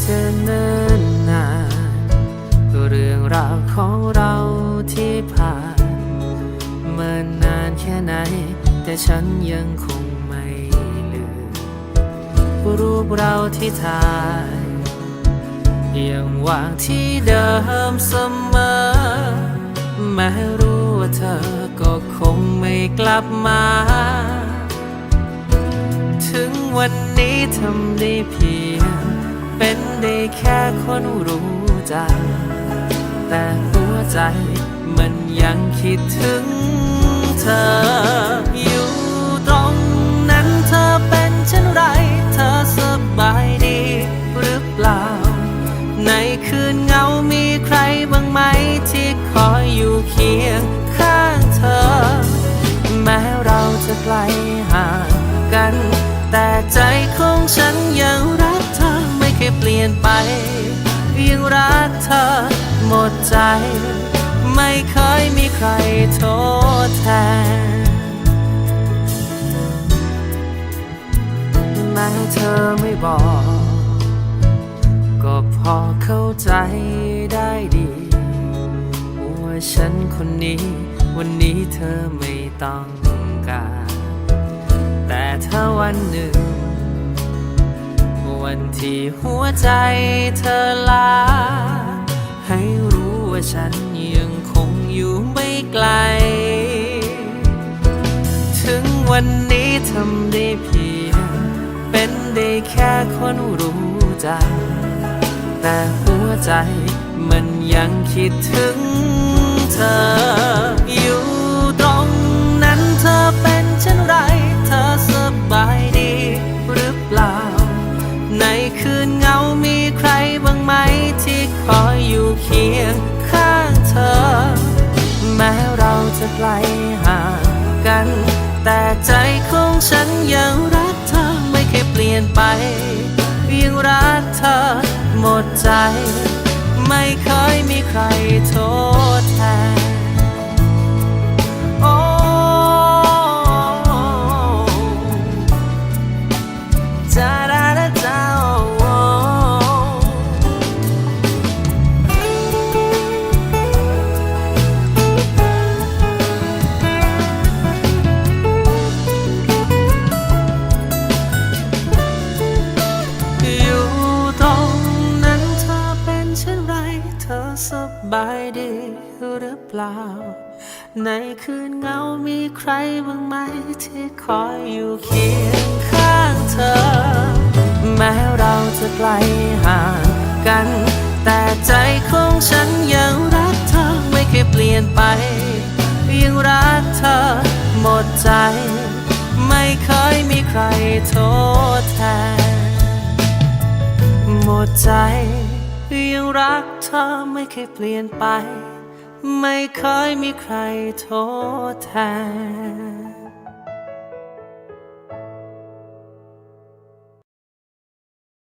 เธอเนิ่นนานเรื่องราวของเราที่ผ่านเมื่อนานแค่ไหน แต่ฉันยังคงไม่ลืมรูปเราที่ถ่ายยังวางที่เดิมเสมอ แม้รู้ว่าเธอก็คงไม่กลับมา ถึงวันนี้ทำได้เพียง ได้แค่คนรู้ใจแต่หัวใจมันยังคิดถึงเธอ อยู่ตรงนั้นเธอเป็นเช่นไร เธอสบายดีหรือเปล่า ในคืนเงามีใครบ้างไหมที่คอยอยู่เคียงข้างเธอ แม้เราจะไกลห่างกัน แต่ใจของฉันยัง เปลี่ยนไปยังรักเธอหมดใจ ไม่เคยมีใครโทษแทนแม้เธอไม่บอก ก็พอเข้าใจได้ดีว่าฉันคนนี้ วันนี้เธอไม่ต้องการ แต่ถ้าวันหนึ่ง วันที่หัวใจเธอลา ให้รู้ว่าฉันยังคงอยู่ไม่ไกล ถึงวันนี้ทำได้เพียงเป็นได้แค่คนรู้ใจแต่หัวใจมันยังคิดถึงเธออยู่ อยู่เคียงข้างเธอ แม้เราจะไกลห่างกัน แต่ใจของฉันยังรักเธอไม่เคยเปลี่ยนไป ยังรักเธอหมดใจ ไม่เคยมีใครโทษแทน หรือเปล่า ในคืนเงามีใครบ้างไหมที่คอยอยู่เคียงข้างเธอ แม้เราจะไกลห่างกัน แต่ใจของฉันยังรักเธอไม่เคยเปลี่ยนไป ยังรักเธอหมดใจ ไม่เคยมีใครโทษแทน หมดใจยังรักเธอไม่เคยเปลี่ยนไป ไม่เคยมีใครโทษแทน